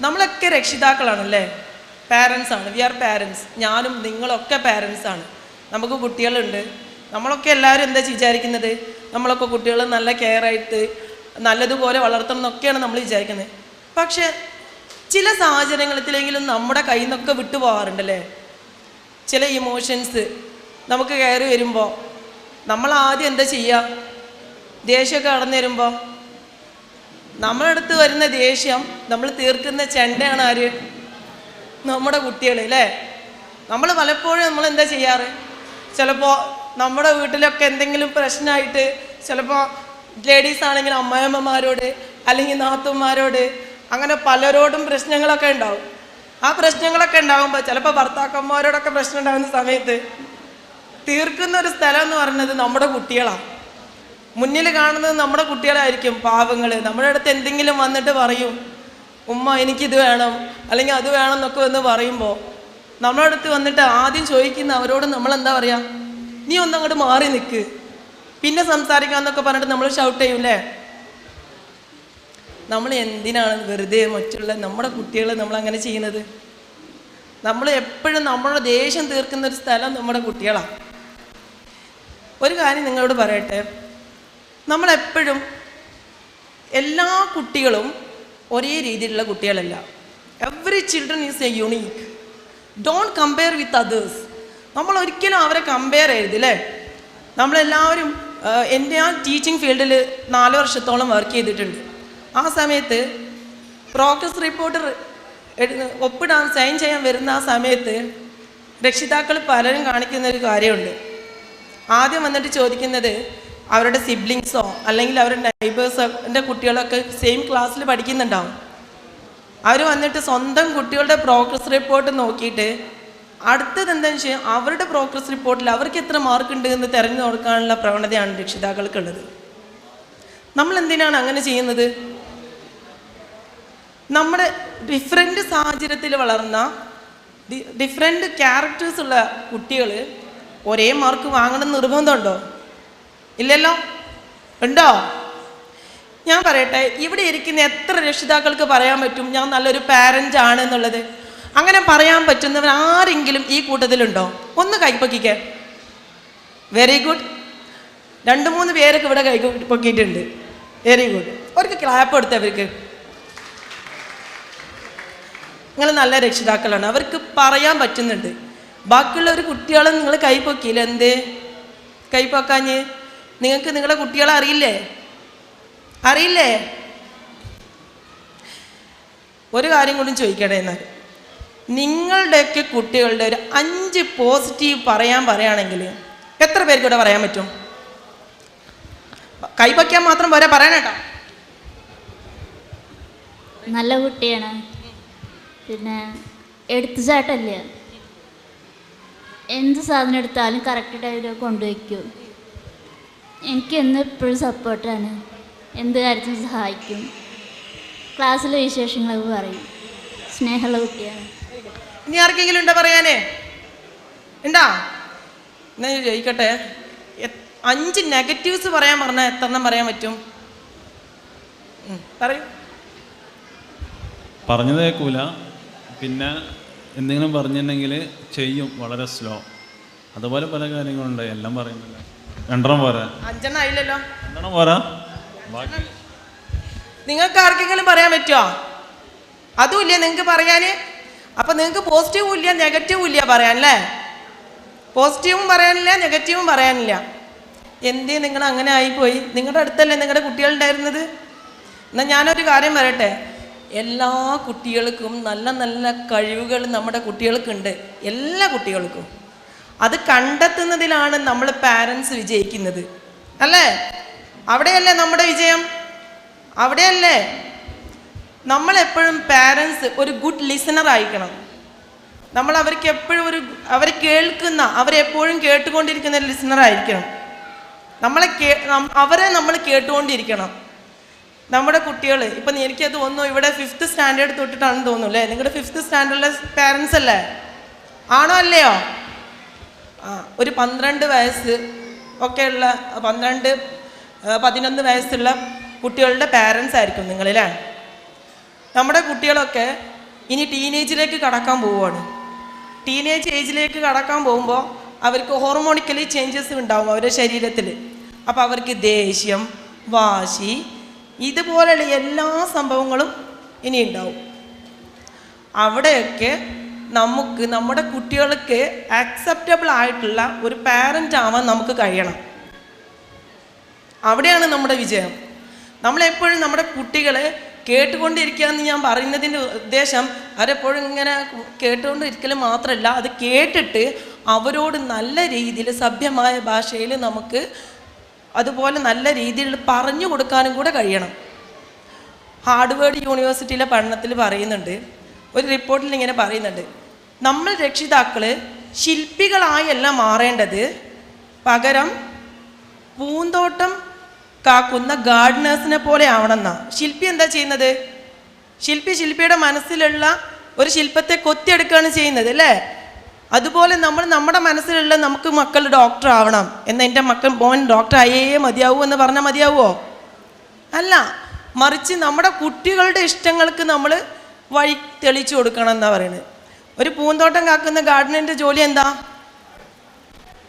നമ്മളൊക്കെ രക്ഷിതാക്കളാണല്ലേ? പാരൻസ് ആണ്. വി ആർ പാരൻസ് ഞാനും നിങ്ങളൊക്കെ പാരൻസ് ആണ്. നമുക്ക് കുട്ടികളുണ്ട്. നമ്മളൊക്കെ എല്ലാവരും എന്താ വിചാരിക്കുന്നത്? നമ്മളൊക്കെ കുട്ടികൾ നല്ല കെയർ ആയിട്ട് നല്ലതുപോലെ വളർത്തണം എന്നൊക്കെയാണ് നമ്മൾ വിചാരിക്കുന്നത്. പക്ഷേ ചില സാഹചര്യങ്ങളിലെങ്കിലും നമ്മുടെ കയ്യിൽ നിന്നൊക്കെ വിട്ടു പോകാറുണ്ടല്ലേ? ചില ഇമോഷൻസ് നമുക്ക് കയറി വരുമ്പോൾ നമ്മൾ ആദ്യം എന്താ ചെയ്യുക? ദേഷ്യമൊക്കെ കടന്നു വരുമ്പോൾ നമ്മുടെ അടുത്ത് വരുന്ന ദേഷ്യം നമ്മൾ തീർക്കുന്ന ചെണ്ടയാണ് ആര്? നമ്മുടെ കുട്ടികൾ അല്ലേ നമ്മൾ പലപ്പോഴും നമ്മൾ എന്താ ചെയ്യാറ്? ചിലപ്പോൾ നമ്മുടെ വീട്ടിലൊക്കെ എന്തെങ്കിലും പ്രശ്നമായിട്ട് ചിലപ്പോൾ ലേഡീസ് ആണെങ്കിൽ അമ്മയമ്മമാരോട് അല്ലെങ്കിൽ നാത്തുമാരോട് അങ്ങനെ പലരോടും പ്രശ്നങ്ങളൊക്കെ ഉണ്ടാവും. ആ പ്രശ്നങ്ങളൊക്കെ ഉണ്ടാകുമ്പോൾ ചിലപ്പോൾ ഭർത്താക്കന്മാരോടൊക്കെ പ്രശ്നം ഉണ്ടാകുന്ന സമയത്ത് തീർക്കുന്ന ഒരു സ്ഥലം എന്ന് പറയുന്നത് നമ്മുടെ കുട്ടികളാണ് മുന്നിൽ കാണുന്നത് നമ്മുടെ കുട്ടികളായിരിക്കും പാവങ്ങൾ നമ്മുടെ അടുത്ത് എന്തെങ്കിലും വന്നിട്ട് പറയും ഉമ്മ എനിക്കിത് വേണം അല്ലെങ്കിൽ അത് വേണം എന്നൊക്കെ വന്ന് പറയുമ്പോൾ നമ്മുടെ അടുത്ത് വന്നിട്ട് ആദ്യം ചോദിക്കുന്ന അവരോട് നമ്മൾ എന്താ പറയുക നീ ഒന്ന് അങ്ങോട്ട് മാറി നിൽക്ക് പിന്നെ സംസാരിക്കാം എന്നൊക്കെ പറഞ്ഞിട്ട് നമ്മൾ ഷൗട്ട് ചെയ്യൂലേ നമ്മൾ എന്തിനാണ് വെറുതെ മറ്റുള്ള നമ്മുടെ കുട്ടികളെ നമ്മൾ അങ്ങനെ ചെയ്യുന്നത്? നമ്മൾ എപ്പോഴും നമ്മുടെ ദേഷ്യം തീർക്കുന്ന ഒരു സ്ഥലം നമ്മുടെ കുട്ടികളാണ് ഒരു കാര്യം നിങ്ങളോട് പറയട്ടെ നമ്മളെപ്പോഴും എല്ലാ കുട്ടികളും ഒരേ രീതിയിലുള്ള കുട്ടികളല്ല. Every children is a unique don't compare with others നമ്മൾ ഒരിക്കലും അവരെ കമ്പയർ ചെയ്യരുത് അല്ലേ നമ്മളെല്ലാവരും എന്റെ ആ ടീച്ചിങ് ഫീൽഡിൽ നാല് വർഷത്തോളം വർക്ക് ചെയ്തിട്ടുണ്ട്. ആ സമയത്ത് പ്രോഗ്രസ് റിപ്പോർട്ടർ ഒപ്പിടാൻ സൈൻ ചെയ്യാൻ വരുന്ന ആ സമയത്ത് രക്ഷിതാക്കൾ പലരും കാണിക്കുന്ന ഒരു കാര്യമുണ്ട്. ആദ്യം വന്നിട്ട് ചോദിക്കുന്നത് അവരുടെ സിബ്ലിങ്സോ അല്ലെങ്കിൽ അവരുടെ നൈബേഴ്സിന്റെ കുട്ടികളൊക്കെ സെയിം ക്ലാസ്സിൽ പഠിക്കുന്നുണ്ടാവും. അവർ വന്നിട്ട് സ്വന്തം കുട്ടികളുടെ പ്രോഗ്രസ് റിപ്പോർട്ട് നോക്കിയിട്ട് അടുത്തത് എന്താണെന്ന് വെച്ചാൽ അവരുടെ പ്രോഗ്രസ് റിപ്പോർട്ടിൽ അവർക്ക് എത്ര മാർക്ക് ഉണ്ട് എന്ന് തിരഞ്ഞു നോക്കാനുള്ള പ്രവണതയാണ് രക്ഷിതാക്കൾക്കുള്ളത്. നമ്മൾ എന്തിനാണ് അങ്ങനെ ചെയ്യുന്നത്? നമ്മുടെ ഡിഫറെന്റ് സാഹചര്യത്തിൽ വളർന്ന ഡിഫറെന്റ് ക്യാരക്ടേഴ്സ് ഉള്ള കുട്ടികൾ ഒരേ മാർക്ക് വാങ്ങണം നിർബന്ധമുണ്ടോ ഇല്ലല്ലോ? ഉണ്ടോ? ഞാൻ പറയട്ടെ ഇവിടെ ഇരിക്കുന്ന എത്ര രക്ഷിതാക്കൾക്ക് പറയാൻ പറ്റും? ഞാൻ നല്ലൊരു പാരന്റ് ആണ് എന്നുള്ളത്. അങ്ങനെ പറയാൻ പറ്റുന്നവർ ആരെങ്കിലും ഈ കൂട്ടത്തിലുണ്ടോ? ഒന്ന് കൈപ്പൊക്കിക്കേ. വെരി ഗുഡ് രണ്ട് മൂന്ന് പേരൊക്കെ ഇവിടെ കൈ പൊക്കിയിട്ടുണ്ട്. വെരി ഗുഡ് അവർക്ക് ക്ലാപ്പ് കൊടുത്തവർക്ക് നിങ്ങൾ നല്ല രക്ഷിതാക്കളാണ്. അവർക്ക് പറയാൻ പറ്റുന്നുണ്ട്. ബാക്കിയുള്ള ഒരു കുട്ടികളെ നിങ്ങൾ കൈപ്പൊക്കിയില്ല. എന്തേ? കൈപ്പൊക്കാഞ്ഞ്? നിങ്ങൾക്ക് നിങ്ങളുടെ കുട്ടികളെ അറിയില്ലേ? അറിയില്ലേ? ഒരു കാര്യം കൂടി ചോദിക്കട്ടെ എന്നാൽ നിങ്ങളുടെയൊക്കെ കുട്ടികളുടെ ഒരു അഞ്ച് പോസിറ്റീവ് പറയാൻ പറയുകയാണെങ്കിൽ എത്ര പേർക്ക് ഇവിടെ പറയാൻ പറ്റും? കൈപ്പൊക്കാൻ മാത്രം പോരാ പറയണേട്ടോ നല്ല കുട്ടിയാണ്. പിന്നെ എടുത്തുചാട്ടല്ല? എന്ത് സാധനം എടുത്താലും കറക്റ്റ് ടൈമിൽ കൊണ്ടുവയ്ക്കും. എനിക്ക് എന്നും എപ്പോഴും സപ്പോർട്ടാണ്. എന്ത് കാര്യത്തിനും സഹായിക്കും. ക്ലാസ്സിലെ വിശേഷങ്ങളൊക്കെ പറയും. സ്നേഹമുള്ള കുട്ടിയാണ്. ഇനി ആർക്കെങ്കിലും ഉണ്ടോ പറയാനേ? ഉണ്ടാ? എന്നാ ഞാൻ ചോദിക്കട്ടെ. അഞ്ച് നെഗറ്റീവ്സ് പറയാൻ പറഞ്ഞാൽ എത്ര എണ്ണം പറയാൻ പറ്റും? പറയും പറയൂ. പറഞ്ഞത് കേൾക്കൂല. പിന്നെ എന്തെങ്കിലും പറഞ്ഞിട്ടുണ്ടെങ്കിൽ ചെയ്യും. വളരെ സ്ലോ അതുപോലെ പല കാര്യങ്ങളുണ്ട്. എല്ലാം പറയുന്നില്ല രണ്ടെണ്ണം പോരാ. അഞ്ചെണ്ണം ആയില്ലല്ലോ. രണ്ടെണ്ണം പോരാ. ബാക്കി. നിങ്ങൾക്ക് ആർക്കെങ്കിലും പറയാൻ പറ്റുമോ അതുമില്ല നിങ്ങൾക്ക് പറയാന്. അപ്പൊ നിങ്ങൾക്ക് പോസിറ്റീവും ഇല്ല നെഗറ്റീവും ഇല്ല പറയാനല്ലേ പോസിറ്റീവും പറയാനില്ല നെഗറ്റീവും പറയാനില്ല എന്തേ നിങ്ങൾ അങ്ങനെ ആയിപ്പോയി? നിങ്ങളുടെ അടുത്തല്ലേ നിങ്ങളുടെ കുട്ടികളുണ്ടായിരുന്നത് എന്നാൽ ഞാനൊരു കാര്യം പറയട്ടെ. എല്ലാ കുട്ടികൾക്കും നല്ല നല്ല കഴിവുകൾ നമ്മുടെ കുട്ടികൾക്കുണ്ട്. എല്ലാ കുട്ടികൾക്കും. അത് കണ്ടെത്തുന്നതിലാണ് നമ്മൾ പാരൻസ് വിജയിക്കുന്നത്. അല്ലേ? അവിടെയല്ലേ നമ്മുടെ വിജയം? അവിടെയല്ലേ? നമ്മളെപ്പോഴും പാരൻസ് ഒരു ഗുഡ് ലിസണർ ആയിരിക്കണം. നമ്മൾ അവർക്ക് എപ്പോഴും ഒരു അവരെ കേൾക്കുന്ന അവരെപ്പോഴും കേട്ടുകൊണ്ടിരിക്കുന്ന ഒരു ലിസണർ ആയിരിക്കണം. നമ്മളെ കേ അവരെ നമ്മൾ കേട്ടുകൊണ്ടിരിക്കണം. നമ്മുടെ കുട്ടികൾ ഇപ്പം എനിക്ക് തോന്നുന്നു ഇവിടെ ഫിഫ്ത്ത് സ്റ്റാൻഡേർഡ് തൊട്ടിട്ടാണെന്ന് തോന്നുന്നു അല്ലേ? നിങ്ങളുടെ ഫിഫ്ത്ത് സ്റ്റാൻഡേർഡിലെ പാരൻസ് അല്ലേ? ആണോ അല്ലയോ? ഒരു പന്ത്രണ്ട് വയസ്സ് ഒക്കെയുള്ള പന്ത്രണ്ട് പതിനൊന്ന് വയസ്സുള്ള കുട്ടികളുടെ പാരൻസ് ആയിരിക്കും നിങ്ങളല്ലേ? നമ്മുടെ കുട്ടികളൊക്കെ ഇനി ടീനേജിലേക്ക് കടക്കാൻ പോവുകയാണ്. ടീനേജ് ഏജിലേക്ക് കടക്കാൻ പോകുമ്പോൾ അവർക്ക് ഹോർമോണിക്കലി ചേഞ്ചസ് ഉണ്ടാവും അവരുടെ ശരീരത്തിൽ. അപ്പോൾ അവർക്ക് ദേഷ്യം വാശി ഇതുപോലെയുള്ള എല്ലാ സംഭവങ്ങളും ഇനി ഉണ്ടാവും. അവിടെയൊക്കെ നമുക്ക് നമ്മുടെ കുട്ടികൾക്ക് ആക്സെപ്റ്റബിൾ ആയിട്ടുള്ള ഒരു പാരന്റ് ആവാൻ നമുക്ക് കഴിയണം. അവിടെയാണ് നമ്മുടെ വിജയം. നമ്മളെപ്പോഴും നമ്മുടെ കുട്ടികളെ കേട്ടുകൊണ്ടിരിക്കുക എന്ന് ഞാൻ പറയുന്നതിന്റെ ഉദ്ദേശം അവരെപ്പോഴും ഇങ്ങനെ കേട്ടുകൊണ്ടിരിക്കൽ മാത്രമല്ല അത് കേട്ടിട്ട് അവരോട് നല്ല രീതിയിൽ സഭ്യമായ ഭാഷയിൽ നമുക്ക് അതുപോലെ നല്ല രീതിയിൽ പറഞ്ഞു കൊടുക്കാനും കൂടെ കഴിയണം. ഹാർഡ്വേർഡ് യൂണിവേഴ്സിറ്റിയിലെ പഠനത്തിൽ പറയുന്നുണ്ട്. ഒരു റിപ്പോർട്ടിൽ ഇങ്ങനെ പറയുന്നുണ്ട്. നമ്മൾ രക്ഷിതാക്കൾ ശില്പികളായല്ല മാറേണ്ടത്. പകരം പൂന്തോട്ടം കാക്കുന്ന ഗാർഡനേഴ്സിനെ പോലെ ആവണമെന്നാണ് ശില്പി എന്താ ചെയ്യുന്നത്? ശില്പി ശില്പിയുടെ മനസ്സിലുള്ള ഒരു ശില്പത്തെ കൊത്തിയെടുക്കുകയാണ് ചെയ്യുന്നത് അല്ലേ? അതുപോലെ നമ്മൾ നമ്മുടെ മനസ്സിലുള്ള നമുക്ക് മക്കൾ ഡോക്ടർ ആവണം എന്ന് എന്റെ മക്കൾ മോൻ ഡോക്ടർ ആയേ മതിയാവൂ എന്ന് പറഞ്ഞാൽ മതിയാവുമോ അല്ല മറിച്ച് നമ്മുടെ കുട്ടികളുടെ ഇഷ്ടങ്ങൾക്ക് നമ്മൾ വഴി തെളിച്ചു കൊടുക്കണം എന്നാണ് പറയുന്നത് ഒരു പൂന്തോട്ടം കാക്കുന്ന ഗാർഡനിന്റെ ജോലി എന്താ?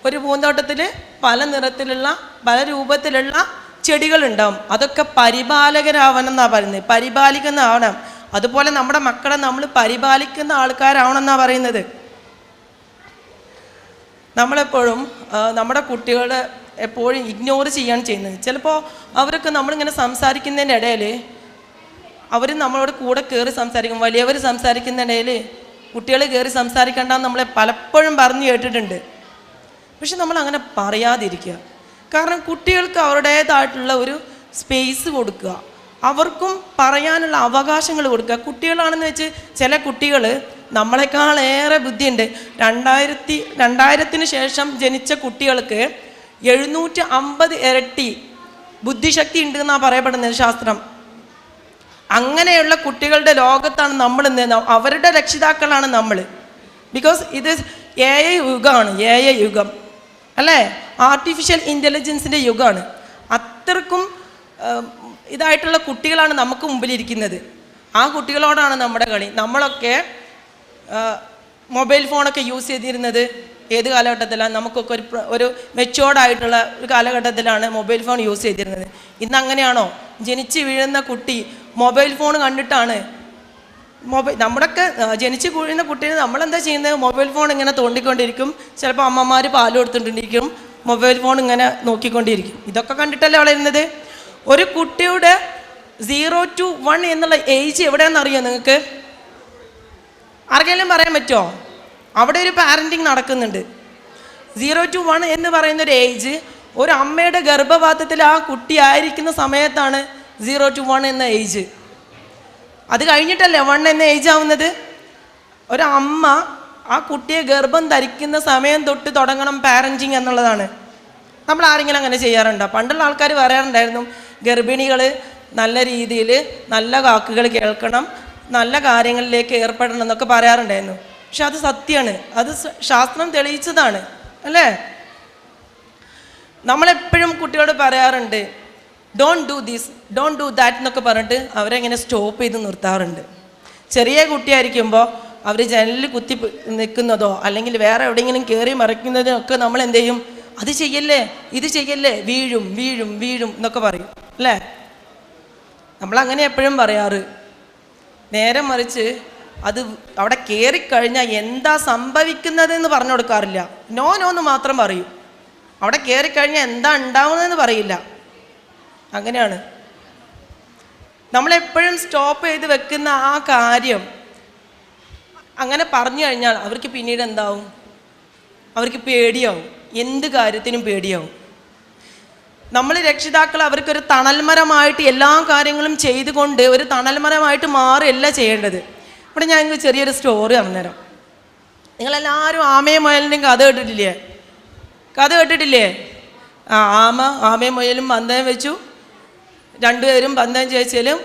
ഒരു പൂന്തോട്ടത്തിൽ പല നിറത്തിലുള്ള പല രൂപത്തിലുള്ള ചെടികളുണ്ടാവും. അതൊക്കെ പരിപാലകരാവണം എന്നാണ് പറയുന്നത്. പരിപാലിക്കുന്ന ആവണം അതുപോലെ നമ്മുടെ മക്കളെ നമ്മൾ പരിപാലിക്കുന്ന ആൾക്കാരാവണം എന്നാണ് പറയുന്നത്. നമ്മളെപ്പോഴും നമ്മുടെ കുട്ടികളെ എപ്പോഴും ഇഗ്നോർ ചെയ്യാണ് ചെയ്യുന്നത്. ചിലപ്പോൾ അവരൊക്കെ നമ്മളിങ്ങനെ സംസാരിക്കുന്നതിന്റെ ഇടയിൽ അവർ നമ്മളോട് കൂടെ കയറി സംസാരിക്കും. വലിയവർ സംസാരിക്കുന്നതിനിടയിൽ കുട്ടികൾ കയറി സംസാരിക്കണ്ടെന്ന് നമ്മളെ പലപ്പോഴും പറഞ്ഞു കേട്ടിട്ടുണ്ട്. പക്ഷെ നമ്മൾ അങ്ങനെ പറയാതിരിക്കുക. കാരണം കുട്ടികൾക്ക് അവരുടേതായിട്ടുള്ള ഒരു സ്പേസ് കൊടുക്കുക. അവർക്കും പറയാനുള്ള അവകാശങ്ങൾ കൊടുക്കുക. കുട്ടികളാണെന്ന് വെച്ച് ചില കുട്ടികൾ നമ്മളെക്കാളേറെ ബുദ്ധിയുണ്ട്. രണ്ടായിരത്തി രണ്ടായിരത്തിന് ശേഷം ജനിച്ച കുട്ടികൾക്ക് എഴുന്നൂറ്റി അമ്പത് ഇരട്ടി ബുദ്ധിശക്തി ഉണ്ട് എന്നാണ് പറയപ്പെടുന്നത് ശാസ്ത്രം. അങ്ങനെയുള്ള കുട്ടികളുടെ ലോകത്താണ് നമ്മൾ അവരുടെ രക്ഷിതാക്കളാണ് നമ്മൾ. ബിക്കോസ് ഇത് എ ഐ യുഗമാണ് എ ഐ യുഗം. അല്ലേ? ആർട്ടിഫിഷ്യൽ ഇന്റലിജൻസിന്റെ യുഗമാണ്. അത്രക്കും ഇതായിട്ടുള്ള കുട്ടികളാണ് നമുക്ക് മുമ്പിലിരിക്കുന്നത്. ആ കുട്ടികളോടാണ് നമ്മുടെ കളി. നമ്മളൊക്കെ മൊബൈൽ ഫോണൊക്കെ യൂസ് ചെയ്തിരുന്നത് ഏത് കാലഘട്ടത്തിലാണ്? നമുക്കൊക്കെ ഒരു ഒരു മെച്ചുവേർഡായിട്ടുള്ള ഒരു കാലഘട്ടത്തിലാണ് മൊബൈൽ ഫോൺ യൂസ് ചെയ്തിരുന്നത്. ഇന്ന് അങ്ങനെയാണോ ജനിച്ച് വീഴുന്ന കുട്ടി മൊബൈൽ ഫോൺ കണ്ടിട്ടാണ്. മൊബൈൽ നമ്മുടെയൊക്കെ ജനിച്ചു വീഴുന്ന കുട്ടീനെ നമ്മളെന്താ ചെയ്യുന്നത്? മൊബൈൽ ഫോൺ ഇങ്ങനെ തോണ്ടിക്കൊണ്ടിരിക്കും. ചിലപ്പോൾ അമ്മമാർ പാൽ കൊടുത്തിട്ടുണ്ടിരിക്കും മൊബൈൽ ഫോൺ ഇങ്ങനെ നോക്കിക്കൊണ്ടിരിക്കും. ഇതൊക്കെ കണ്ടിട്ടല്ലേ വളരുന്നത് ഒരു കുട്ടിയുടെ സീറോ ടു വൺ എന്നുള്ള ഏജ് എവിടെയാണെന്ന് അറിയോ നിങ്ങൾക്ക് ആർക്കെങ്കിലും പറയാൻ പറ്റുമോ അവിടെ ഒരു പാരന്റിങ് നടക്കുന്നുണ്ട്. സീറോ ടു വൺ എന്ന് പറയുന്ന ഒരു ഏജ് ഒരു അമ്മയുടെ ഗർഭപാത്രത്തിൽ ആ കുട്ടി ആയിരിക്കുന്ന സമയത്താണ് സീറോ ടു വൺ എന്ന ഏജ് അത് കഴിഞ്ഞിട്ടല്ലേ വൺ എന്ന ഏജ് ആവുന്നത്? ഒരമ്മ ആ കുട്ടിയെ ഗർഭം ധരിക്കുന്ന സമയം തൊട്ട് തുടങ്ങണം പാരന്റിങ് എന്നുള്ളതാണ്. നമ്മൾ ആരെങ്കിലും അങ്ങനെ ചെയ്യാറുണ്ടോ? പണ്ടുള്ള ആൾക്കാർ പറയാറുണ്ടായിരുന്നു ഗർഭിണികൾ നല്ല രീതിയിൽ നല്ല വാക്കുകൾ കേൾക്കണം നല്ല കാര്യങ്ങളിലേക്ക് ഏർപ്പെടണം എന്നൊക്കെ പറയാറുണ്ടായിരുന്നു. പക്ഷെ അത് സത്യമാണ്. അത് ശാസ്ത്രം തെളിയിച്ചതാണ്. അല്ലേ? നമ്മളെപ്പോഴും കുട്ടികളോട് പറയാറുണ്ട് don't do this don't do that എന്നൊക്കെ പറഞ്ഞിട്ട് അവരെങ്ങനെ സ്റ്റോപ്പ് ചെയ്ത് നിർത്താറുണ്ട്. ചെറിയ കുട്ടിയായിരിക്കുമ്പോൾ അവർ ജനലിൽ കുത്തി നിൽക്കുന്നതോ അല്ലെങ്കിൽ വേറെ എവിടെയെങ്കിലും കയറി മറിക്കുന്നതോ ഒക്കെ നമ്മൾ എന്ത് ചെയ്യും? അത് ചെയ്യല്ലേ ഇത് ചെയ്യല്ലേ വീഴും വീഴും വീഴും എന്നൊക്കെ പറയും അല്ലേ? നമ്മൾ അങ്ങനെ എപ്പോഴും പറയാറ്. നേരെ മറിച്ച് അത് അവിടെ കയറിക്കഴിഞ്ഞാൽ എന്താ സംഭവിക്കുന്നതെന്ന് പറഞ്ഞു കൊടുക്കാറില്ല. നോ നോ എന്ന് മാത്രം പറയും. അവിടെ കയറിക്കഴിഞ്ഞാൽ എന്താ ഉണ്ടാവുന്നതെന്ന് പറയില്ല. അങ്ങനെയാണ്. നമ്മളെപ്പോഴും സ്റ്റോപ്പ് ചെയ്ത് വെക്കുന്ന ആ കാര്യം അങ്ങനെ പറഞ്ഞു കഴിഞ്ഞാൽ അവർക്ക് പിന്നീട് എന്താവും? അവർക്ക് പേടിയാവും. എന്ത് കാര്യത്തിനും പേടിയാവും. നമ്മൾ രക്ഷിതാക്കൾ അവർക്കൊരു തണൽമരമായിട്ട് എല്ലാ കാര്യങ്ങളും ചെയ്തുകൊണ്ട് ഒരു തണൽമരമായിട്ട് മാറുകയല്ല ചെയ്യേണ്ടത്. ഇവിടെ ഞാൻ നിങ്ങൾക്ക് ചെറിയൊരു സ്റ്റോറി അന്നേരം നിങ്ങളെല്ലാവരും ആമയും മുയലിന്റെയും കഥ കേട്ടിട്ടില്ലേ? കഥ കേട്ടിട്ടില്ലേ? ആ ആമ ആമയും മുയലും പന്തയം വെച്ചു. രണ്ടുപേരും പന്തം ജയിച്ചാലും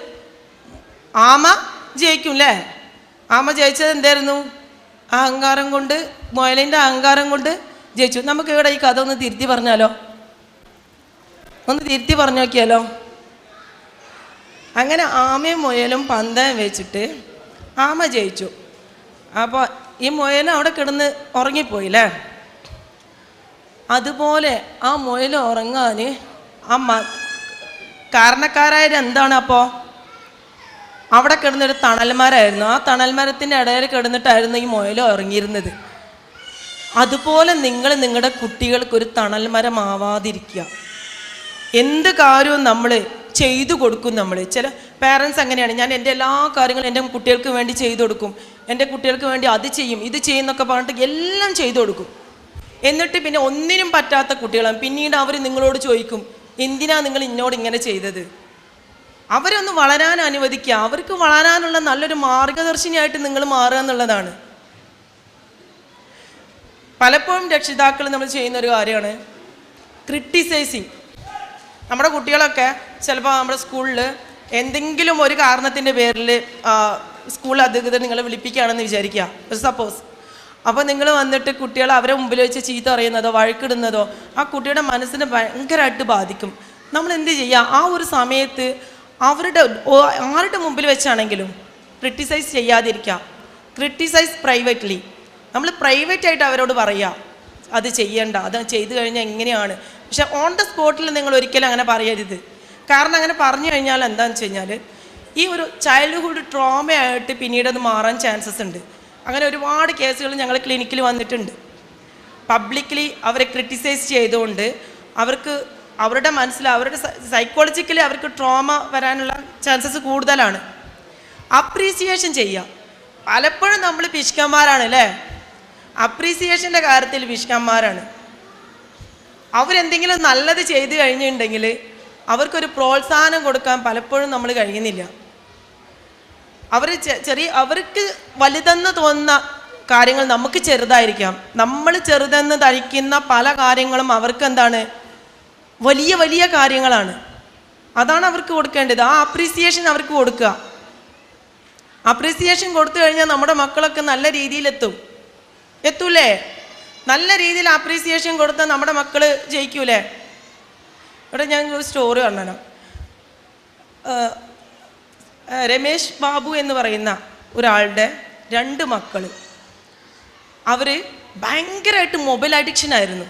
ആമ ജയിക്കും അല്ലേ ആമ ജയിച്ചത് എന്തായിരുന്നു? അഹങ്കാരം കൊണ്ട് മുയലിന്റെ അഹങ്കാരം കൊണ്ട് ജയിച്ചു. നമുക്ക് ഇവിടെ ഈ കഥ ഒന്ന് തിരുത്തി പറഞ്ഞാലോ? ഒന്ന് തിരുത്തി പറഞ്ഞു നോക്കിയാലോ അങ്ങനെ ആമയും മുയലും പന്തം വെച്ചിട്ട് ആമ ജയിച്ചു. അപ്പോൾ ഈ മുയൽ അവിടെ കിടന്ന് ഉറങ്ങിപ്പോയില്ലേ അതുപോലെ ആ മുയൽ ഉറങ്ങാൻ ആ കാരണക്കാരായത് എന്താണ് അപ്പോൾ അവിടെ കിടന്നൊരു തണൽമരമായിരുന്നു. ആ തണൽമരത്തിന്റെ ഇടയിൽ കിടന്നിട്ടായിരുന്നു ഈ മുയൽ ഇറങ്ങിയിരുന്നത് അതുപോലെ നിങ്ങൾ നിങ്ങളുടെ കുട്ടികൾക്ക് ഒരു തണൽമരമാവാതിരിക്കുക. എന്ത് കാര്യവും നമ്മൾ ചെയ്തു കൊടുക്കും നമ്മൾ ചില പേരൻസ് അങ്ങനെയാണ്. ഞാൻ എന്റെ എല്ലാ കാര്യങ്ങളും എന്റെ കുട്ടികൾക്ക് വേണ്ടി ചെയ്തു കൊടുക്കും. എന്റെ കുട്ടികൾക്ക് വേണ്ടി അത് ചെയ്യും ഇത് ചെയ്യും എന്നൊക്കെ പറഞ്ഞിട്ട് എല്ലാം ചെയ്തു കൊടുക്കും. എന്നിട്ട് പിന്നെ ഒന്നിനും പറ്റാത്ത കുട്ടികളാണ്. പിന്നീട് അവർ നിങ്ങളോട് ചോദിക്കും എന്തിനാ നിങ്ങൾ ഇന്നോട് ഇങ്ങനെ ചെയ്തത്? അവരൊന്ന് വളരാൻ അനുവദിക്കുക. അവർക്ക് വളരാനുള്ള നല്ലൊരു മാർഗദർശിനിയായിട്ട് നിങ്ങൾ മാറുക എന്നുള്ളതാണ്. പലപ്പോഴും രക്ഷിതാക്കൾ നമ്മൾ ചെയ്യുന്ന ഒരു കാര്യമാണ് ക്രിട്ടിസൈസിങ്. നമ്മുടെ കുട്ടികളൊക്കെ ചിലപ്പോൾ നമ്മുടെ സ്കൂളിൽ എന്തെങ്കിലും ഒരു കാരണത്തിന്റെ പേരിൽ സ്കൂൾ അധികൃതർ നിങ്ങളെ വിളിപ്പിക്കുകയാണെന്ന് വിചാരിക്കുക. സപ്പോസ് അപ്പോൾ നിങ്ങൾ വന്നിട്ട് കുട്ടികളെ അവരെ മുമ്പിൽ വെച്ച് ചീത്ത പറയുന്നതോ വഴക്കിടുന്നതോ ആ കുട്ടിയുടെ മനസ്സിനെ ഭയങ്കരമായിട്ട് ബാധിക്കും. നമ്മൾ എന്ത് ചെയ്യുക ആ ഒരു സമയത്ത് അവരുടെ ആരുടെ മുമ്പിൽ വെച്ചാണെങ്കിലും ക്രിട്ടിസൈസ് ചെയ്യാതിരിക്കുക. ക്രിട്ടിസൈസ് പ്രൈവറ്റ്ലി നമ്മൾ പ്രൈവറ്റ് ആയിട്ട് അവരോട് പറയുക അത് ചെയ്യണ്ട അത് ചെയ്തു കഴിഞ്ഞാൽ എങ്ങനെയാണ് പക്ഷെ ഓൺ ദ സ്പോട്ടിൽ നിങ്ങൾ ഒരിക്കലും അങ്ങനെ പറയരുത്. കാരണം അങ്ങനെ പറഞ്ഞു കഴിഞ്ഞാൽ എന്താണെന്ന് വെച്ച് കഴിഞ്ഞാൽ ഈ ഒരു ചൈൽഡ്ഹുഡ് ട്രോമയായിട്ട് പിന്നീട് അത് മാറാൻ ചാൻസസ് ഉണ്ട്. അങ്ങനെ ഒരുപാട് കേസുകൾ ഞങ്ങൾ ക്ലിനിക്കിൽ വന്നിട്ടുണ്ട്. പബ്ലിക്കലി അവരെ ക്രിട്ടിസൈസ് ചെയ്തുകൊണ്ട് അവർക്ക് അവരുടെ മനസ്സിൽ അവരുടെ സൈക്കോളജിക്കലി അവർക്ക് ട്രോമ വരാനുള്ള ചാൻസസ് കൂടുതലാണ്. അപ്രീസിയേഷൻ ചെയ്യുക. പലപ്പോഴും നമ്മൾ പിഷ്കന്മാരാണ് അല്ലേ? അപ്രീസിയേഷന്റെ കാര്യത്തിൽ പിഷ്കന്മാരാണ് അവരെന്തെങ്കിലും നല്ലത് ചെയ്തു കഴിഞ്ഞിട്ടുണ്ടെങ്കിൽ അവർക്കൊരു പ്രോത്സാഹനം കൊടുക്കാൻ പലപ്പോഴും നമ്മൾ കഴിയുന്നില്ല. അവർ ചെറിയ അവർക്ക് വലുതെന്ന് തോന്നുന്ന കാര്യങ്ങൾ നമുക്ക് ചെറുതായിരിക്കാം. നമ്മൾ ചെറുതെന്ന് ധരിക്കുന്ന പല കാര്യങ്ങളും അവർക്ക് എന്താണ്? വലിയ വലിയ കാര്യങ്ങളാണ്. അതാണ് അവർക്ക് കൊടുക്കേണ്ടത്. ആ അപ്രീസിയേഷൻ അവർക്ക് കൊടുക്കുക. അപ്രീസിയേഷൻ കൊടുത്തു കഴിഞ്ഞാൽ നമ്മുടെ മക്കളൊക്കെ നല്ല രീതിയിലെത്തും. എത്തൂലേ? നല്ല രീതിയിൽ അപ്രീസിയേഷൻ കൊടുത്താൽ നമ്മുടെ മക്കൾ ജയിക്കൂലേ? ഇവിടെ ഞാൻ ഒരു സ്റ്റോറി കാണണം രമേശ് ബാബു എന്ന് പറയുന്ന ഒരാളുടെ രണ്ട് മക്കൾ അവർ ഭയങ്കരമായിട്ട് മൊബൈൽ അഡിക്ഷൻ ആയിരുന്നു.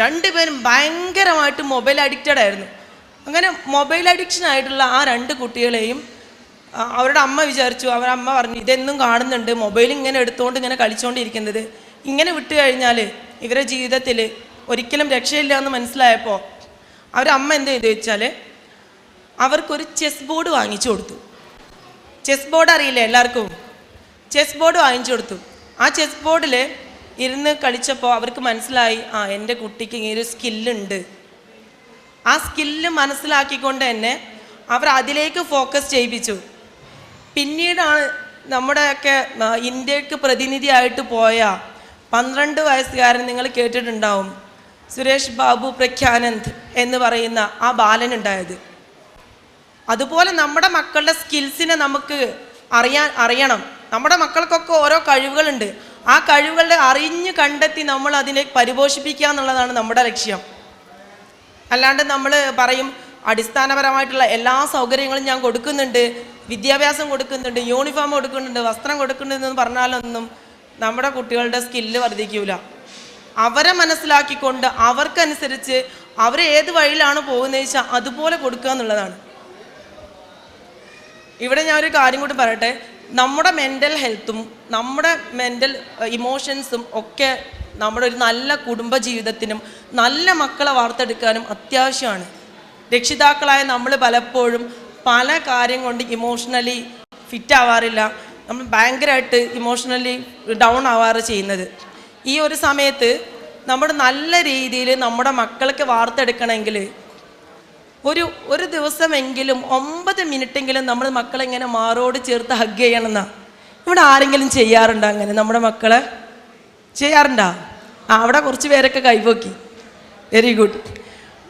രണ്ടുപേരും ഭയങ്കരമായിട്ട് മൊബൈൽ അഡിക്റ്റഡ് ആയിരുന്നു. അങ്ങനെ മൊബൈൽ അഡിക്ഷൻ ആയിട്ടുള്ള ആ രണ്ട് കുട്ടികളെയും അവരുടെ അമ്മ വിചാരിച്ചു അവരുടെ അമ്മ പറഞ്ഞു ഇതെന്നും കാണുന്നുണ്ട് മൊബൈൽ ഇങ്ങനെ എടുത്തുകൊണ്ട് ഇങ്ങനെ കളിച്ചുകൊണ്ടിരിക്കുന്നത് ഇങ്ങനെ വിട്ടു കഴിഞ്ഞാൽ ഇവരുടെ ജീവിതത്തിൽ ഒരിക്കലും രക്ഷയില്ല എന്ന് മനസ്സിലായപ്പോൾ അവരമ്മ എന്ത് ചെയ്തു വെച്ചാൽ അവർക്കൊരു ചെസ് ബോർഡ് വാങ്ങിച്ചു കൊടുത്തു. ചെസ് ബോർഡ് അറിയില്ല എല്ലാവർക്കും? ചെസ് ബോർഡ് വാങ്ങിച്ചു കൊടുത്തു. ആ ചെസ് ബോർഡിൽ ഇരുന്ന് കളിച്ചപ്പോൾ അവർക്ക് മനസ്സിലായി ആ എന്റെ കുട്ടിക്ക് ഇങ്ങനെ ഒരു സ്കില്ലുണ്ട് ആ സ്കില്ല് മനസ്സിലാക്കിക്കൊണ്ട് തന്നെ അവർ അതിലേക്ക് ഫോക്കസ് ചെയ്യിപ്പിച്ചു. പിന്നീടാണ് നമ്മുടെയൊക്കെ ഇന്ത്യയ്ക്ക് പ്രതിനിധിയായിട്ട് പോയ പന്ത്രണ്ട് വയസ്സുകാരൻ നിങ്ങൾ കേട്ടിട്ടുണ്ടാവും സുരേഷ് ബാബു പ്രഖ്യാനന്ദ് എന്ന് പറയുന്ന ആ ബാലനുണ്ടായത് അതുപോലെ നമ്മുടെ മക്കളുടെ സ്കിൽസിനെ നമുക്ക് അറിയാൻ അറിയണം. നമ്മുടെ മക്കൾക്കൊക്കെ ഓരോ കഴിവുകളുണ്ട്. ആ കഴിവുകളുടെ അറിഞ്ഞ് കണ്ടെത്തി നമ്മൾ അതിനെ പരിപോഷിപ്പിക്കുക എന്നുള്ളതാണ് നമ്മുടെ ലക്ഷ്യം. അല്ലാണ്ട് നമ്മൾ പറയും അടിസ്ഥാനപരമായിട്ടുള്ള എല്ലാ സൗകര്യങ്ങളും ഞാൻ കൊടുക്കുന്നുണ്ട്. വിദ്യാഭ്യാസം കൊടുക്കുന്നുണ്ട് യൂണിഫോം കൊടുക്കുന്നുണ്ട് വസ്ത്രം കൊടുക്കുന്നുണ്ട് എന്ന് പറഞ്ഞാലൊന്നും നമ്മുടെ കുട്ടികളുടെ സ്കില്ല് വർദ്ധിക്കൂല. അവരെ മനസ്സിലാക്കിക്കൊണ്ട് അവർക്കനുസരിച്ച് അവർ ഏത് വഴിയിലാണ് പോകുന്നത് വെച്ചാൽ അതുപോലെ കൊടുക്കുക എന്നുള്ളതാണ്. ഇവിടെ ഞാൻ ഒരു കാര്യം കൂടി പറയട്ടെ. നമ്മുടെ മെന്റൽ ഹെൽത്തും നമ്മുടെ മെന്റൽ ഇമോഷൻസും ഒക്കെ നമ്മുടെ ഒരു നല്ല കുടുംബ ജീവിതത്തിനും നല്ല മക്കളെ വാർത്തെടുക്കാനും അത്യാവശ്യമാണ്. രക്ഷിതാക്കളായ നമ്മൾ പലപ്പോഴും പല കാര്യം കൊണ്ട് ഇമോഷണലി ഫിറ്റ് ആവാറില്ല. നമ്മൾ ഭയങ്കരമായിട്ട് ഇമോഷണലി ഡൗൺ ആവാറ് ചെയ്യുന്നത്. ഈ ഒരു സമയത്ത് നമ്മുടെ നല്ല രീതിയിൽ നമ്മുടെ മക്കൾക്ക് വാർത്തെടുക്കണമെങ്കിൽ ഒരു ഒരു ദിവസമെങ്കിലും ഒമ്പത് മിനിറ്റെങ്കിലും നമ്മൾ മക്കളെ ഇങ്ങനെ മാറോട് ചേർത്ത് ഹഗ് ചെയ്യണമെന്നാ. ഇവിടെ ആരെങ്കിലും ചെയ്യാറുണ്ടോ അങ്ങനെ? നമ്മുടെ മക്കളെ ചെയ്യാറുണ്ടോ? ആ അവിടെ കുറച്ച് പേരൊക്കെ കൈപോക്കി. വെരി ഗുഡ്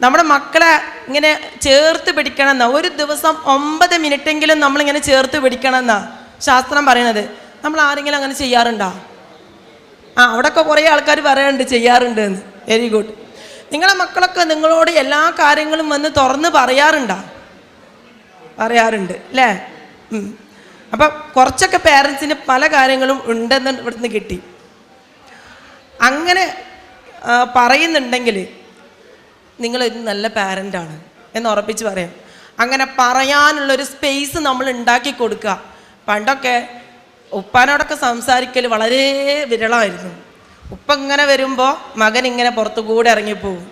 നമ്മുടെ മക്കളെ ഇങ്ങനെ ചേർത്ത് പിടിക്കണമെന്നാ. ഒരു ദിവസം ഒമ്പത് മിനിറ്റെങ്കിലും നമ്മളിങ്ങനെ ചേർത്ത് പിടിക്കണമെന്നാ ശാസ്ത്രം പറയണത് നമ്മൾ ആരെങ്കിലും അങ്ങനെ ചെയ്യാറുണ്ടോ? ആ അവിടെയൊക്കെ കുറേ ആൾക്കാർ പറയാറുണ്ട് ചെയ്യാറുണ്ട് എന്ന്. വെരി ഗുഡ് നിങ്ങളെ മക്കളൊക്കെ നിങ്ങളോട് എല്ലാ കാര്യങ്ങളും വന്ന് തുറന്ന് പറയാറുണ്ടോ? പറയാറുണ്ട് അല്ലേ. അപ്പം കുറച്ചൊക്കെ പേരൻസിന് പല കാര്യങ്ങളും ഉണ്ടെന്ന് ഇവിടുന്ന് കിട്ടി. അങ്ങനെ പറയുന്നുണ്ടെങ്കിൽ നിങ്ങളൊരു നല്ല പാരന്റാണ് എന്ന് ഉറപ്പിച്ച് പറയാം. അങ്ങനെ പറയാനുള്ളൊരു സ്പേസ് നമ്മൾ ഉണ്ടാക്കി കൊടുക്കുക. പണ്ടൊക്കെ ഉപ്പാനോടൊക്കെ സംസാരിക്കൽ വളരെ വിരളമായിരുന്നു ഉപ്പ ഇങ്ങനെ വരുമ്പോൾ മകൻ ഇങ്ങനെ പുറത്തു കൂടെ ഇറങ്ങിപ്പോവും.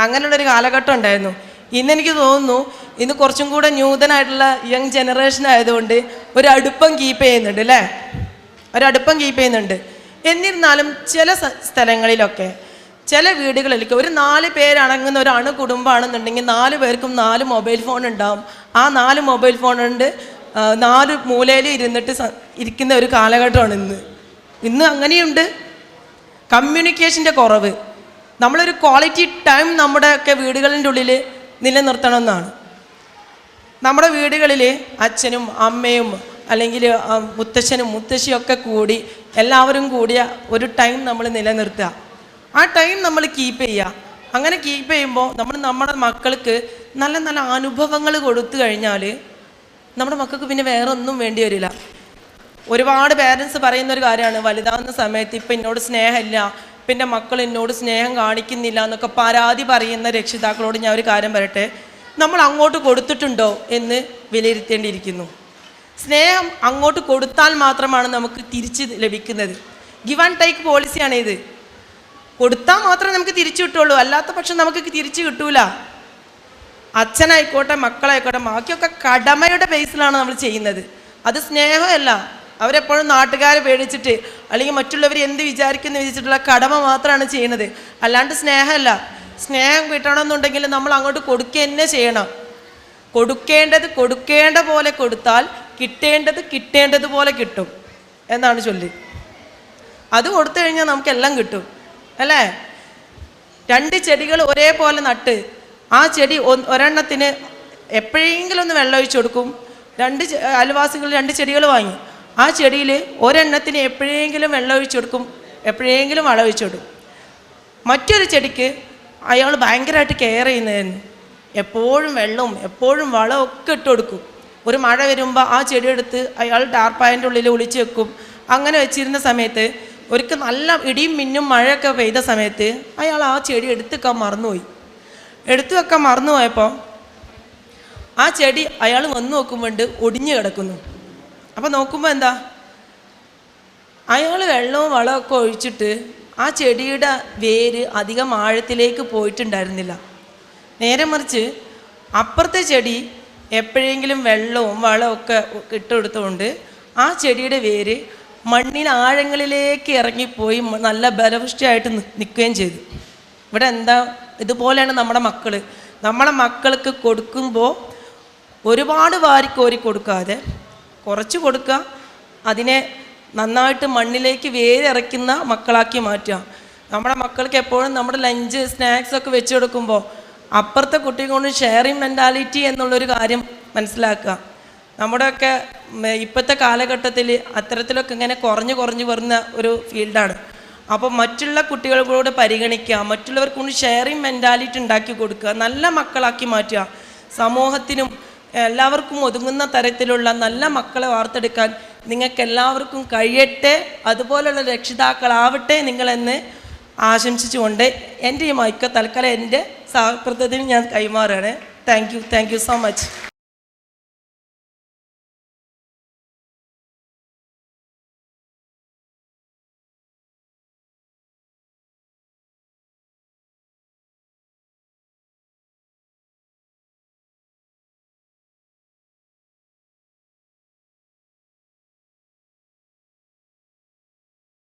അങ്ങനെയുള്ളൊരു കാലഘട്ടം ഉണ്ടായിരുന്നു. ഇന്ന് എനിക്ക് തോന്നുന്നു ഇന്ന് കുറച്ചും കൂടെ ന്യൂതനായിട്ടുള്ള യങ് ജനറേഷൻ ആയതുകൊണ്ട് ഒരു അടുപ്പം കീപ്പ് ചെയ്യുന്നുണ്ട് അല്ലേ ഒരടുപ്പം കീപ്പ് ചെയ്യുന്നുണ്ട്. എന്നിരുന്നാലും ചില സ്ഥലങ്ങളിലൊക്കെ ചില വീടുകളിലേക്ക് ഒരു നാല് പേരടങ്ങുന്ന ഒരു അണു കുടുംബമാണെന്നുണ്ടെങ്കിൽ നാല് പേർക്കും നാല് മൊബൈൽ ഫോൺ ഉണ്ടാവും. ആ നാല് മൊബൈൽ ആ, നാല് മൂലയിൽ ഇരുന്നിട്ട് ഇരിക്കുന്ന ഒരു കാലഘട്ടമാണ് ഇന്ന്. ഇന്ന് അങ്ങനെയുണ്ട്. കമ്മ്യൂണിക്കേഷന്റെ കുറവ്. നമ്മളൊരു ക്വാളിറ്റി ടൈം നമ്മുടെയൊക്കെ വീടുകളിന്റെ ഉള്ളിൽ നിലനിർത്തണമെന്നാണ്. നമ്മുടെ വീടുകളിൽ അച്ഛനും അമ്മയും അല്ലെങ്കിൽ മുത്തശ്ശനും മുത്തശ്ശിയൊക്കെ കൂടി എല്ലാവരും കൂടിയ ഒരു ടൈം നമ്മൾ നിലനിർത്തുക. ആ ടൈം നമ്മൾ കീപ്പ് ചെയ്യുക. അങ്ങനെ കീപ്പ് ചെയ്യുമ്പോൾ നമ്മൾ നമ്മുടെ മക്കൾക്ക് നല്ല നല്ല അനുഭവങ്ങൾ കൊടുത്തു കഴിഞ്ഞാൽ നമ്മുടെ മക്കൾക്ക് പിന്നെ വേറെ ഒന്നും വേണ്ടി വരില്ല. ഒരുപാട് പേരൻസ് പറയുന്ന ഒരു കാര്യമാണ് വലുതാവുന്ന സമയത്ത് ഇപ്പം എന്നോട് സ്നേഹമില്ല പിന്നെ മക്കൾ എന്നോട് സ്നേഹം കാണിക്കുന്നില്ല എന്നൊക്കെ പരാതി പറയുന്ന രക്ഷിതാക്കളോട് ഞാൻ ഒരു കാര്യം പറയട്ടെ നമ്മൾ അങ്ങോട്ട് കൊടുത്തിട്ടുണ്ടോ? എന്ന് വിലയിരുത്തേണ്ടിയിരിക്കുന്നു. സ്നേഹം അങ്ങോട്ട് കൊടുത്താൽ മാത്രമാണ് നമുക്ക് തിരിച്ച് ലഭിക്കുന്നത്. ഗിവ് ആൻഡ് ടേക്ക് പോളിസിയാണ് ഇത്. കൊടുത്താൽ മാത്രമേ നമുക്ക് തിരിച്ചു കിട്ടുള്ളൂ അല്ലാത്ത പക്ഷം നമുക്ക് തിരിച്ചു കിട്ടൂല. അച്ഛനായിക്കോട്ടെ മക്കളായിക്കോട്ടെ ബാക്കിയൊക്കെ കടമയുടെ ബേസിലാണ് നമ്മൾ ചെയ്യുന്നത്. അത് സ്നേഹമല്ല. അവരെപ്പോഴും നാട്ടുകാരെ പേടിച്ചിട്ട് അല്ലെങ്കിൽ മറ്റുള്ളവർ എന്ത് വിചാരിക്കുന്നു വിചാരിച്ചിട്ടുള്ള കടമ മാത്രമാണ് ചെയ്യുന്നത്. അല്ലാണ്ട് സ്നേഹമല്ല. സ്നേഹം കിട്ടണമെന്നുണ്ടെങ്കിൽ നമ്മൾ അങ്ങോട്ട് കൊടുക്കുക തന്നെ ചെയ്യണം. കൊടുക്കേണ്ടത് കൊടുക്കേണ്ട പോലെ കൊടുത്താൽ കിട്ടേണ്ടത് കിട്ടേണ്ടത് പോലെ കിട്ടും എന്നാണ് ചൊല്ലി. അത് കൊടുത്തു കഴിഞ്ഞാൽ നമുക്കെല്ലാം കിട്ടും. അല്ലേ? രണ്ട് ചെടികൾ ഒരേപോലെ നട്ട് ആ ചെടി ഒരെണ്ണത്തിന് എപ്പോഴെങ്കിലും ഒന്ന് വെള്ളം കൊടുക്കും. രണ്ട് അയൽവാസികൾ രണ്ട് ചെടികൾ വാങ്ങി. ആ ചെടിയിൽ ഒരെണ്ണത്തിന് എപ്പോഴെങ്കിലും വെള്ളം ഒഴിച്ചു കൊടുക്കും എപ്പോഴെങ്കിലും വളം ഒഴിച്ചു കൊടുക്കും. മറ്റൊരു ചെടിക്ക് അയാൾ ഭയങ്കരമായിട്ട് കെയർ ചെയ്യുന്നതായിരുന്നു എപ്പോഴും വെള്ളവും എപ്പോഴും വളവും ഒക്കെ ഇട്ട് കൊടുക്കും. ഒരു മഴ വരുമ്പോൾ ആ ചെടി എടുത്ത് അയാൾ ടാർപ്പായന്റെ ഉള്ളിൽ ഒളിച്ച് വെക്കും. അങ്ങനെ വെച്ചിരുന്ന സമയത്ത് ഒരിക്കൽ നല്ല ഇടിയും മിന്നും മഴയൊക്കെ പെയ്ത സമയത്ത് അയാൾ ആ ചെടി എടുത്തു വെക്കാൻ മറന്നുപോയി. എടുത്തു വെക്കാൻ മറന്നുപോയപ്പോൾ ആ ചെടി അയാൾ വന്നു നോക്കുമ്പോണ്ട് ഒടിഞ്ഞു കിടക്കുന്നു. അപ്പോൾ നോക്കുമ്പോൾ എന്താ? അയാൾ വെള്ളവും വളമൊക്കെ ഒഴിച്ചിട്ട് ആ ചെടിയുടെ വേര് അധികം ആഴത്തിലേക്ക് പോയിട്ടുണ്ടായിരുന്നില്ല. നേരെ മറിച്ച് അപ്പുറത്തെ ചെടി എപ്പോഴെങ്കിലും വെള്ളവും വളവും ഒക്കെ ഇട്ടുകൊടുത്തുകൊണ്ട് ആ ചെടിയുടെ വേര് മണ്ണിന് ആഴങ്ങളിലേക്ക് ഇറങ്ങിപ്പോയി നല്ല ബലപുഷ്ടിയായിട്ട് നിൽക്കുകയും ചെയ്തു. ഇവിടെ എന്താ? ഇതുപോലെയാണ് നമ്മുടെ മക്കൾ നമ്മളെ മക്കൾക്ക് കൊടുക്കുമ്പോൾ ഒരുപാട് വാരിക്കോരി കൊടുക്കാതെ കുറച്ച് കൊടുക്കുക. അതിനെ നന്നായിട്ട് മണ്ണിലേക്ക് വേരിറക്കുന്ന മക്കളാക്കി മാറ്റുക. നമ്മുടെ മക്കൾക്ക് എപ്പോഴും നമ്മുടെ ലഞ്ച് സ്നാക്സ് ഒക്കെ വെച്ച് കൊടുക്കുമ്പോൾ അപ്പുറത്തെ കുട്ടികളോട് ഷെയറിങ് മെന്റാലിറ്റി എന്നുള്ളൊരു കാര്യം മനസ്സിലാക്കുക. നമ്മുടെയൊക്കെ ഇപ്പോഴത്തെ കാലഘട്ടത്തിൽ അത്തരത്തിലൊക്കെ ഇങ്ങനെ കുറഞ്ഞു കുറഞ്ഞു വരുന്ന ഒരു ഫീൽഡാണ് അപ്പോൾ മറ്റുള്ള കുട്ടികളോട് പരിഗണിക്കുക മറ്റുള്ളവർക്ക് കൊണ്ട് ഷെയറിങ് മെന്റാലിറ്റി ഉണ്ടാക്കി കൊടുക്കുക നല്ല മക്കളാക്കി മാറ്റുക. സമൂഹത്തിനും എല്ലാവർക്കും ഒതുങ്ങുന്ന തരത്തിലുള്ള നല്ല മക്കളെ വാർത്തെടുക്കാൻ നിങ്ങൾക്ക് എല്ലാവർക്കും കഴിയട്ടെ അതുപോലുള്ള രക്ഷിതാക്കളാവട്ടെ നിങ്ങളെന്ന് ആശംസിച്ചുകൊണ്ട് എന്റെ ഈ മൈക്ക തൽക്കാലം എന്റെ സഹപ്രദത്തിന് ഞാൻ കൈമാറുകയാണ്. Thank you thank you so much